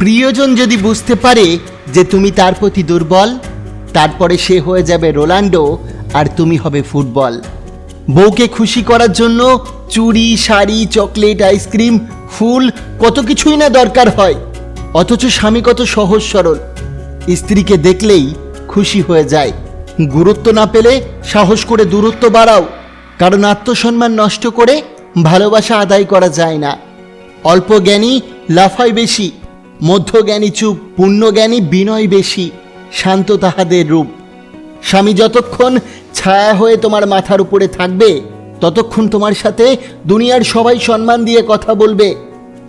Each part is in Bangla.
প্রিয়জন যদি বুঝতে পারে যে তুমি তার প্রতি দুর্বল, তারপরে সে হয়ে যাবে রোনাল্ডো আর তুমি হবে ফুটবল। বউকে খুশি করার জন্য চুড়ি, শাড়ি, চকলেট, আইসক্রিম, ফুল, কত কিছুই না দরকার হয়। অথচ স্বামী কত সহজ সরল। স্ত্রীকে দেখলেই খুশি হয়ে যায়। গুরুত্ব না পেলে সাহস করে দূরত্ব বাড়াও। কারণ আত্মসম্মান নষ্ট করে ভালোবাসা আদায় করা যায় না। অল্প জ্ঞানী, লাফায় বেশি। মধ্যজ্ঞানী চুপ পুণ্যজ্ঞানী বিনয় বেশি, শান্ত তাহাদের রূপ। স্বামী যতক্ষণ ছায়া হয়ে তোমার মাথার উপরে থাকবে, ততক্ষণ তোমার সাথে দুনিয়ার সবাই সম্মান দিয়ে কথা বলবে।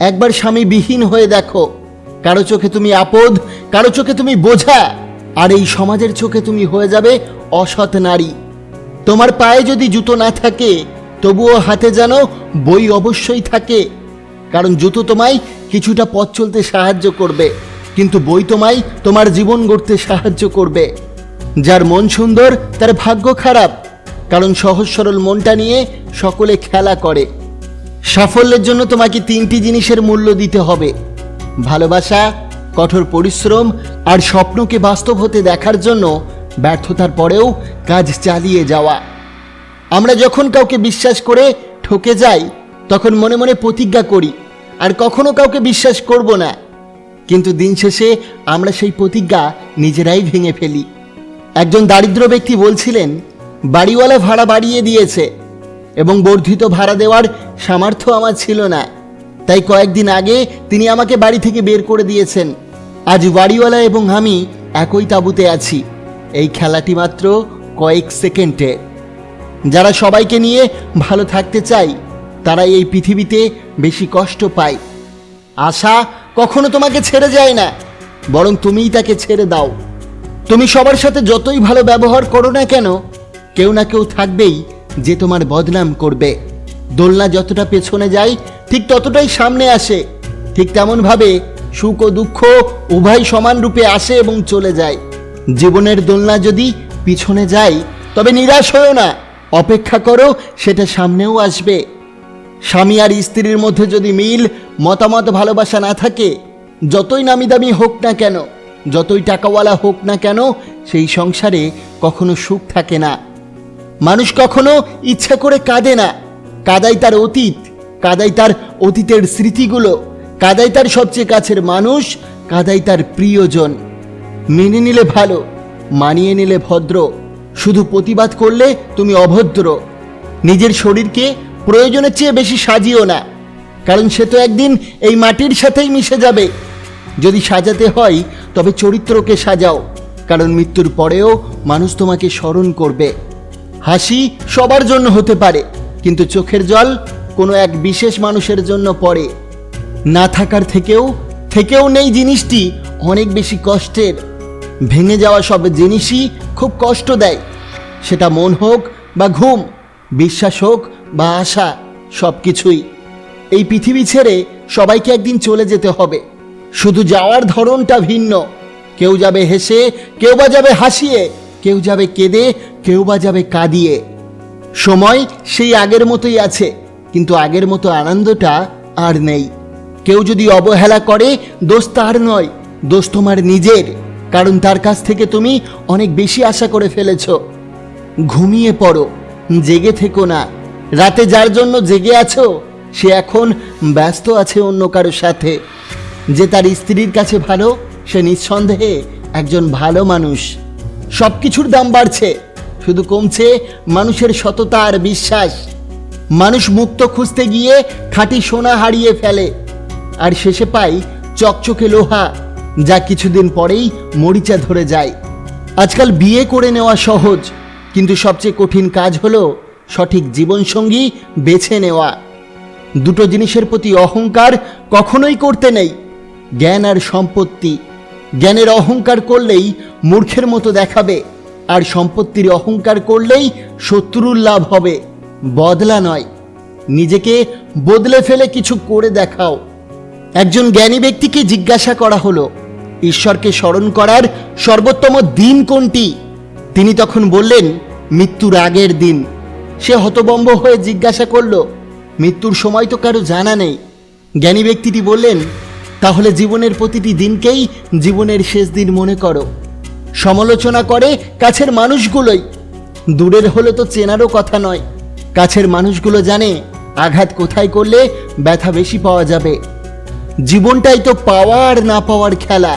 একবার স্বামী বিহীন হয়ে দেখো, কারও চোখে তুমি আপদ, কারও চোখে তুমি বোঝা, আর এই সমাজের চোখে তুমি হয়ে যাবে অসৎ নারী। তোমার পায়ে যদি জুতো না থাকে, তবুও হাতে যেন বই অবশ্যই থাকে, কারণ জুতো তোমায় কিছুটা পথ চলতে সাহায্য করবে। কিন্তু বই তোমায় তোমার জীবন গড়তে সাহায্য করবে। যার মন সুন্দর, তার ভাগ্য খারাপ। কারণ সহজ সরল মনটা নিয়ে সকলে খেলা করে। সাফল্যের জন্য তোমাকে তিনটি জিনিসের মূল্য দিতে হবে। ভালোবাসা, কঠোর পরিশ্রম আর স্বপ্নকে বাস্তব হতে দেখার জন্য ব্যর্থতার পরেও কাজ চালিয়ে যাওয়া। আমরা যখন কাউকে বিশ্বাস করে ঠকে যাই, তখন মনে মনে প্রতিজ্ঞা করি। আর কখনো কাউকে বিশ্বাস করব না। কিন্তু দিন শেষে আমরা সেই প্রতিজ্ঞা নিজেরাই ভেঙে ফেলি। একজন দারিদ্র ব্যক্তি বলছিলেন, বাড়িওয়ালা ভাড়া বাড়িয়ে দিয়েছে এবং বর্ধিত ভাড়া দেওয়ার সামর্থ্য আমার ছিল না। তাই কয়েকদিন আগে তিনি আমাকে বাড়ি থেকে বের করে দিয়েছেন। আজ বাড়িওয়ালা এবং আমি একই তাঁবুতে আছি। এই খেলাটি মাত্র কয়েক সেকেন্ডে। যারা সবাইকে নিয়ে ভালো থাকতে চায় তারা এই পৃথিবীতে বেশি কষ্ট পায়। আশা কখনো তোমাকে ছেড়ে যায় না, বরং তুমিই তাকে ছেড়ে দাও। তুমি সবার সাথে যতই ভালো ব্যবহার করো না কেন, কেউ না কেউ থাকবেই যে তোমার বদনাম করবে। দোলনা যতটা পেছনে যায়, ঠিক ততটাই সামনে আসে। ঠিক তেমনভাবে সুখ ও দুঃখ উভয় সমান রূপে আসে এবং চলে যায়। জীবনের দোলনা যদি পিছনে যায়, তবে নিরাশ হয়েও না। অপেক্ষা করো, সেটা সামনেও আসবে। স্বামী আর স্ত্রীর মধ্যে যদি মিল, মতামত, ভালোবাসা না থাকে, যতই নামি দামি হোক না কেন, যতই টাকাওয়ালা হোক না কেন, সেই সংসারে কখনো সুখ থাকে না। মানুষ কখনো ইচ্ছা করে কাঁদে না। কাদাই তার অতীত কাদাই তার অতীতের স্মৃতিগুলো কাদাই তার সবচেয়ে কাছের মানুষ কাদাই তার প্রিয়জন। মেনে নিলে ভালো, মানিয়ে নিলে ভদ্র। শুধু প্রতিবাদ করলে তুমি অভদ্র। নিজের শরীরকে প্রয়োজনের চেয়ে বেশি সাজিও না, কারণ সে তো একদিন এই মাটির সাথেই মিশে যাবে। যদি সাজাতে হয়, তবে চরিত্রকে সাজাও, কারণ মৃত্যুর পরেও মানুষ তোমাকে স্মরণ করবে। হাসি সবার জন্য হতে পারে, কিন্তু চোখের জল কোনো এক বিশেষ মানুষের জন্য পড়ে। না থাকার থেকেও থেকেও নেই জিনিসটি অনেক বেশি কষ্টের। ভেঙে যাওয়া সব জিনিসই খুব কষ্ট দেয়, সেটা মন হোক বা ঘুম, বিশ্বাস হোক বা আশা সব কিছুই এই পৃথিবী ছেড়ে সবাইকে একদিন চলে যেতে হবে। শুধু যাওয়ার ধরনটা ভিন্ন। কেউ যাবে হেসে, কেউ বা যাবে হাসিয়ে, কেউ যাবে কেঁদে, কেউ বা যাবে কাঁদিয়ে। সময় সেই আগের মতোই আছে, কিন্তু আগের মতো আনন্দটা আর নেই। কেউ যদি অবহেলা করে, দোষ তার নয়, দোষ তোমার নিজের, কারণ তার কাছ থেকে তুমি অনেক বেশি আশা করে ফেলেছ। ঘুমিয়ে পড়ো, জেগে থেকো না। রাতে যার জন্য জেগে আছো, সে এখন ব্যস্ত আছে অন্য কারোর সাথে। যে তার স্ত্রীর কাছে ভালো, সে নিঃসন্দেহে একজন ভালো মানুষ। সব কিছুর দাম বাড়ছে, শুধু কমছে মানুষের সততা আর বিশ্বাস। মানুষ মুক্ত খুঁজতে গিয়ে খাঁটি সোনা হারিয়ে ফেলে, আর শেষে পাই চকচকে লোহা, যা কিছুদিন পরেই মরিচা ধরে যায়। আজকাল বিয়ে করে নেওয়া সহজ, কিন্তু সবচেয়ে কঠিন কাজ হলো সঠিক জীবনসঙ্গী বেছে নেওয়া। দুটো জিনিসের প্রতি অহংকার কখনোই করতে নেই। জ্ঞান আর সম্পত্তি। জ্ঞানের অহংকার করলেই মূর্খের মতো দেখাবে, আর সম্পত্তির অহংকার করলেই শত্রুর লাভ হবে। বদলা নয়। নিজেকে বদলে ফেলে কিছু করে দেখাও। একজন জ্ঞানী ব্যক্তিকে জিজ্ঞাসা করা হলো, ঈশ্বরকে স্মরণ করার সর্বোত্তম দিন কোনটি? তিনি তখন বললেন, মৃত্যুর আগের দিন। সে হতবম্ব হয়ে জিজ্ঞাসা করল, মৃত্যুর সময় তো কারও জানা নেই। জ্ঞানী ব্যক্তিটি বললেন, তাহলে জীবনের প্রতিটি দিনকেই জীবনের শেষ দিন মনে করো। সমালোচনা করে কাছের মানুষগুলোই। দূরের হলে তো চেনারও কথা নয়। কাছের মানুষগুলো জানে আঘাত কোথায় করলে ব্যথা বেশি পাওয়া যাবে। জীবনটাই তো পাওয়ার না পাওয়ার খেলা।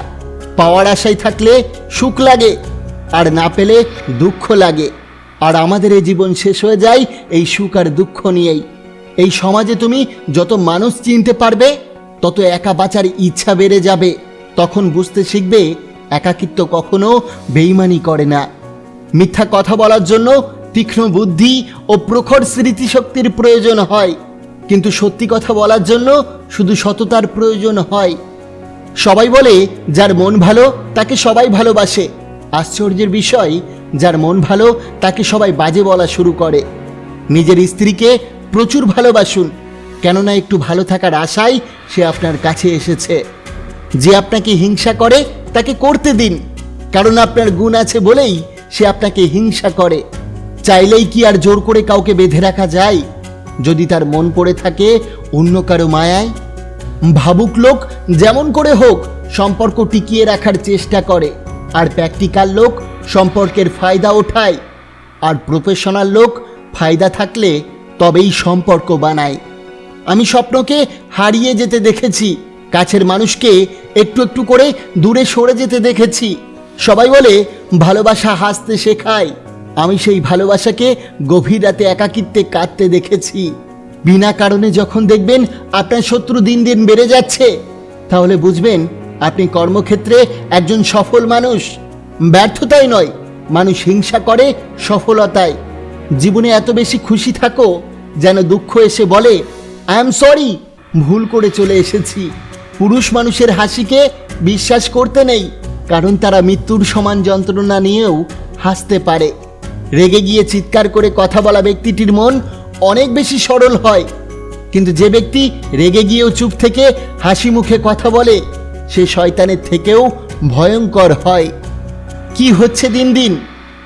পাওয়ার আশায় থাকলে সুখ লাগে, আর না পেলে দুঃখ লাগে। আর আমাদের এই জীবন শেষ হয়ে যায় এই সুখ আর দুঃখ নিয়েই। এই সমাজে তুমি যত মানুষ চিনতে পারবে, তত একা বাঁচার ইচ্ছা বেড়ে যাবে। তখন বুঝতে শিখবে, একাকিত্ব কখনো বেইমানি করে না। মিথ্যা কথা বলার জন্য তীক্ষ্ণ বুদ্ধি ও প্রখর স্মৃতিশক্তির প্রয়োজন হয়। কিন্তু সত্যি কথা বলার জন্য শুধু সততার প্রয়োজন হয়। সবাই বলে, যার মন ভালো, তাকে সবাই ভালোবাসে। আশ্চর্যের বিষয় যার মন ভালো, তাকে সবাই বাজে বলা শুরু করে। নিজের স্ত্রীকে প্রচুর ভালোবাসুন, কেননা একটু ভালো থাকার আশায় সে আপনার কাছে এসেছে। যে আপনাকে হিংসা করে, তাকে করতে দিন, কারণ আপনার গুণ আছে বলেই সে আপনাকে হিংসা করে। চাইলেই কি আর জোর করে কাউকে বেঁধে রাখা যায়? যদি তার মন পড়ে থাকে অন্য কারও মায়ায়? ভাবুক লোক যেমন করে হোক, সম্পর্ক টিকিয়ে রাখার চেষ্টা করে, আর প্র্যাকটিক্যাল লোক সম্পর্কের ফায়দা ওঠায়। আর প্রফেশনাল লোক ফায়দা থাকলে তবেই সম্পর্ক বানায়। আমি স্বপ্নকে হারিয়ে যেতে দেখেছি। কাছের মানুষকে একটু একটু করে দূরে সরে যেতে দেখেছি। সবাই বলে, ভালোবাসা হাসতে শেখায়। আমি সেই ভালোবাসাকে গভীর রাতে একাকিত্বে কাটতে দেখেছি। বিনা কারণে যখন দেখবেন আপনার শত্রু দিন দিন বেড়ে যাচ্ছে, তাহলে বুঝবেন আপনি কর্মক্ষেত্রে একজন সফল মানুষ। ব্যর্থতাই নয়, মানুষ হিংসা করে সফলতায়। জীবনে এত বেশি খুশি থাকো যেন দুঃখ এসে বলে আই এম সরি ভুল করে চলে এসেছি। পুরুষ মানুষের হাসিকে বিশ্বাস করতে নেই, কারণ তারা মৃত্যুর সমান যন্ত্রণা নিয়েও হাসতে পারে। রেগে গিয়ে চিৎকার করে কথা বলা ব্যক্তিটির মন অনেক বেশি সরল হয়। কিন্তু যে ব্যক্তি রেগে গিয়েও চুপ থেকে হাসি মুখে কথা বলে, সে শয়তানের থেকেও ভয়ঙ্কর হয়। কি হচ্ছে দিন দিন?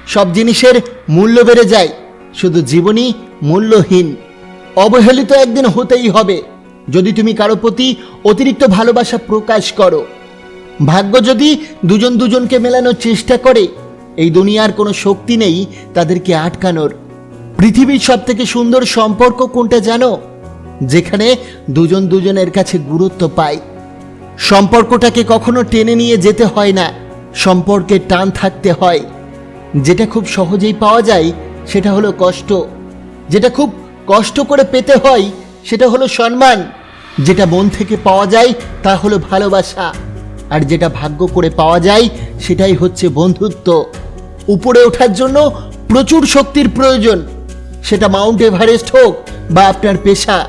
সব জিনিসের মূল্য বেড়ে যায়, শুধু জীবনই মূল্যহীন। অবহেলিত একদিন হতেই হবে, যদি তুমি কারও প্রতি অতিরিক্ত ভালোবাসা প্রকাশ করো। ভাগ্য যদি দুজন দুজনকে মেলানোর চেষ্টা করে, এই দুনিয়ার কোনো শক্তি নেই তাদেরকে আটকানোর। পৃথিবীর সব থেকে সুন্দর সম্পর্ক কোনটা জানো? যেখানে দুজন দুজনের কাছে গুরুত্ব পায়। সম্পর্কটাকে কখনো টেনে নিয়ে যেতে হয় না। সম্পর্কে টান থাকতে হয়। যেটা খুব সহজেই পাওয়া যায়, সেটা হলো কষ্ট। যেটা খুব কষ্ট করে পেতে হয়, সেটা হলো সম্মান। যেটা মন থেকে পাওয়া যায়, তা হলো ভালোবাসা। আর যেটা ভাগ্য করে পাওয়া যায়, সেটাই হচ্ছে বন্ধুত্ব। উপরে ওঠার জন্য প্রচুর শক্তির প্রয়োজন। সেটা মাউন্ট এভারেস্ট হোক বা আপনার পেশা।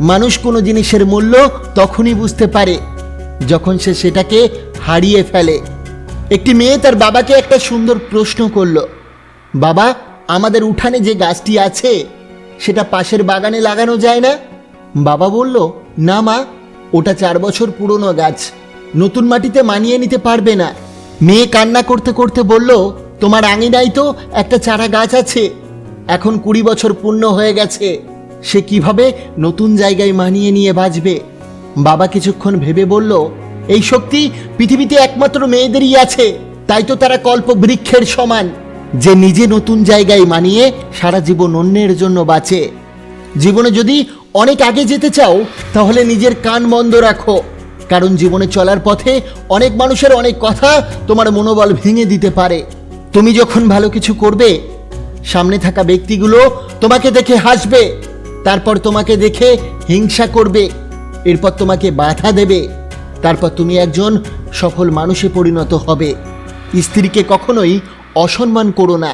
মানুষ কোনো জিনিসের মূল্য তখনই বুঝতে পারে, যখন সে সেটাকে হারিয়ে ফেলে। একটি মেয়ে তার বাবাকে একটা সুন্দর প্রশ্ন করল। বাবা, আমাদের উঠানে যে গাছটি আছে, সেটা পাশের বাগানে লাগানো যায় না? বাবা বলল, না মা, ওটা চার বছর পুরনো গাছ, নতুন মাটিতে মানিয়ে নিতে পারবে না। মেয়ে কান্না করতে করতে বলল, তোমার আঙিনায় তো একটা চারা গাছ আছে, এখন কুড়ি বছর পূর্ণ হয়ে গেছে, সে কীভাবে নতুন জায়গায় মানিয়ে নিয়ে বাঁচবে? বাবা কিছুক্ষণ ভেবে বলল এই শক্তি পৃথিবীতে একমাত্র মেয়েদেরই আছে। তাই তো তারা কল্প বৃক্ষের সমান, যে নিজে নতুন জায়গায় মানিয়ে সারা জীবন অন্যের জন্য বাঁচে। জীবনে যদি অনেক আগে যেতে চাও, তাহলে নিজের কান বন্ধ রাখো। কারণ জীবনে চলার পথে অনেক মানুষের অনেক কথা তোমার মনোবল ভেঙে দিতে পারে। তুমি যখন ভালো কিছু করবে, সামনে থাকা ব্যক্তিগুলো তোমাকে দেখে হাসবে, তারপর তোমাকে দেখে হিংসা করবে, এরপর তোমাকে বাধা দেবে। তারপর তুমি একজন সফল মানুষে পরিণত হবে। স্ত্রীকে কখনোই অসম্মান করো না।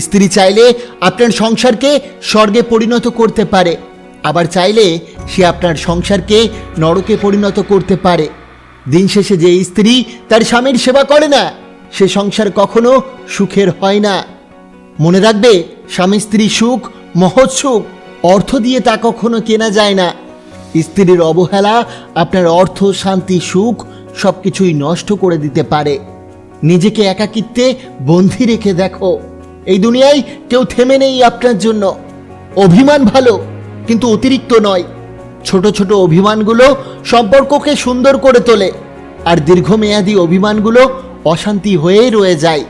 স্ত্রী চাইলে আপনার সংসারকে স্বর্গে পরিণত করতে পারে, আবার চাইলে সে আপনার সংসারকে নরকে পরিণত করতে পারে। দিন শেষে যে স্ত্রী তার স্বামীর সেবা করে না, সে সংসার কখনো সুখের হয় না। মনে রাখবে, স্বামী স্ত্রী সুখ, মহৎ সুখ, অর্থ দিয়ে তা কখনো কেনা যায় না। স্ত্রীর অবহেলা, আপনার অর্থ, শান্তি, সুখ সব কিছুই নষ্ট করে দিতে পারে। নিজেকে একাকিত্বে বন্দি রেখে দেখো। এই দুনিয়ায় কেউ থেমে নেই আপনার জন্য। অভিমান ভালো, কিন্তু অতিরিক্ত নয়। ছোট ছোট অভিমানগুলো সম্পর্ককে সুন্দর করে তোলে, আর দীর্ঘমেয়াদী অভিমানগুলো অশান্তি হয়েই রয়ে যায়।